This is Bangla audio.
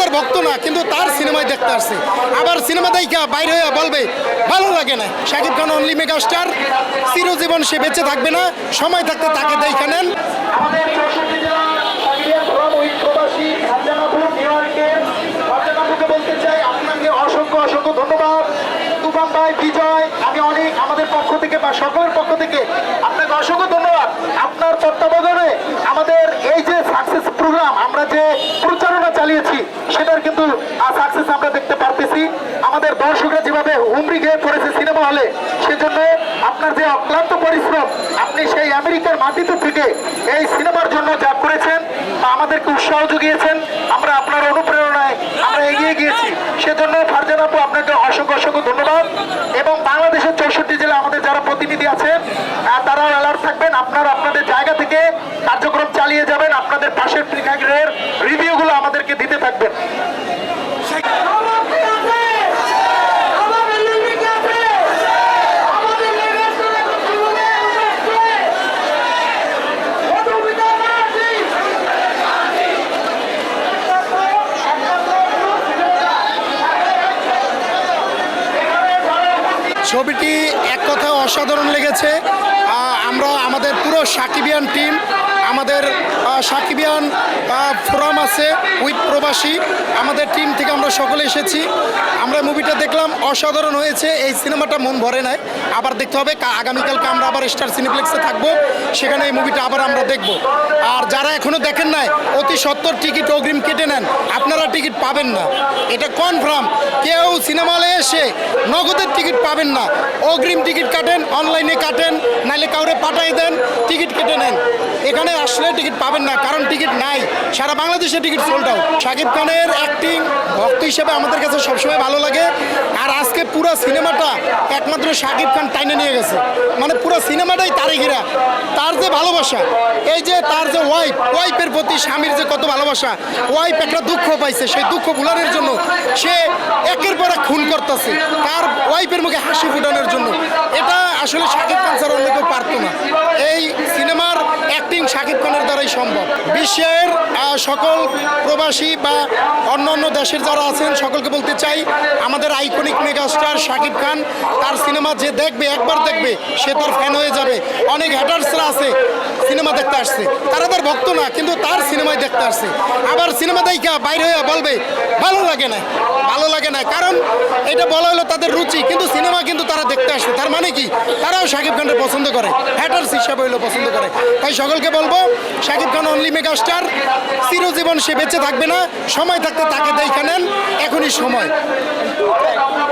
তার ভক্ত না, কিন্তু তার সিনেমায় দেখতে আসছে। আবার সিনেমা দেখা বাইরে হয়ে বলবে, ভালো লাগে না। Shakib Khan only mega star চিরজীবন সে বেঁচে থাকবে না। সময় থাকতে তাকে দেখা নেন। অসংখ্য ধন্যবাদ তুফান বিজয় অনেক আমাদের পক্ষ থেকে বা সকলের পক্ষ থেকে আপনাকে অসংখ্য ধন্যবাদ আপনার তত্ত্বাবধানে আমাদের এই যে সাকসেস প্রোগ্রাম আমরা যে প্রচারণা চালিয়েছি সেটার কিন্তু সাকসেস আমরা দেখতে পারতেছি। আমাদের দর্শকরা যেভাবে হুমড়ি খেয়ে পড়েছে সিনেমা হলে, সেজন্য আপনার যে অক্লান্ত পরিশ্রম, আপনি সেই আমেরিকার মাটিতে থেকে এই সিনেমার জন্য যা করেছেন বা আমাদেরকে উৎসাহ জুগিয়েছেন আমরা আপনার অনুপ্রেরণায় আমরা এগিয়ে গিয়েছি। সেজন্য ফারজান আপু, আপনাকে অসংখ্য অসংখ্য ধন্যবাদ। এবং বাংলাদেশের চৌষট্টি জেলা আমাদের যারা প্রতিনিধি আছেন তারাও অ্যালার্ট থাকবেন। আপনারা আপনাদের জায়গা থেকে কার্যক্রম চালিয়ে যাবেন। আপনাদের পাশের প্রিখাগের রিভিউগুলো আমাদেরকে দিতে ছবিটি এক কথা অসাধারণ লেগেছে। আমরা আমাদের পুরো সাকিবিয়ান টিম আমাদের সাকিবিয়ান ফোরাম আছে উইথ প্রবাসী। আমাদের টিম থেকে আমরা সকলে এসেছি। আমরা মুভিটা দেখলাম, অসাধারণ হয়েছে। এই সিনেমাটা মন ভরে নেয় আবার দেখতে হবে আগামীকালকে আমরা আবার স্টার সিনেপ্লেক্সে থাকব। সেখানে এই মুভিটা আবার আমরা দেখব। আর যারা এখনও দেখেন নাই, অতি সত্তর টিকিট অগ্রিম কেটে নেন। আপনারা টিকিট পাবেন না। এটা কনফার্ম কেউ সিনেমা হলে এসে নগদের টিকিট পাবেন না। অগ্রিম টিকিট কাটেন অনলাইনে কাটেন নাহলে কাউরে পাঠাই দেন, টিকিট কেটে নেন। এখানে আসলে টিকিট পাবেন না, কারণ টিকিট নাই। সারা বাংলাদেশে টিকিট সোল্ড আউট শাকিব খানের অ্যাক্টিং ভক্ত হিসেবে আমাদের কাছে সবসময় ভালো লাগে। আর আজকে পুরো সিনেমাটা একমাত্র শাকিব খান টাইনে নিয়ে গেছে। মানে পুরো সিনেমাটাই তারই ঘিরা। তার যে ভালোবাসা, এই যে তার যে ওয়াইফ ওয়াইফের প্রতি স্বামীর যে কত ভালোবাসা ওয়াইফ একটা দুঃখ পাইছে। সেই দুঃখ ভুলানোর জন্য সে একের পর এক খুন করতেছে। তার ওয়াইফের মুখে হাসি ফুটানোর জন্য। এটা আসলে শাকিব খান ছাড়া অন্য কেউ না। সম্ভব বিশ্বের আহ, সকল প্রবাসী বা অন্য অন্য দেশের যারা আছেন, সকলকে বলতে চাই, আমাদের আইকনিক মেগাস্টার শাকিব খান, তার সিনেমা যে দেখবে, একবার দেখবে, সে তার ফ্যান হয়ে যাবে। অনেক হ্যাটার্সরা আছে, সিনেমা দেখতে আসছে। তারা তার ভক্ত না, কিন্তু তার সিনেমায় দেখতে আসছে। আবার সিনেমা দেখা বাইরে হয়ে বলবে, ভালো লাগে না, ভালো লাগে না। কারণ এটা বলা হলো তাদের রুচি, কিন্তু সিনেমা কিন্তু তারা দেখতে আসছে। তার মানে কি? তারাও শাকিব খানকে পছন্দ করে হ্যাটার্স হিসাবে হইল পছন্দ করে। তাই সকলকে বলব, Shakib Khan only mega star চিরজীবন সে বেঁচে থাকবে না। সময় থাকতে তাকে দেখে নেন। এখনই সময়।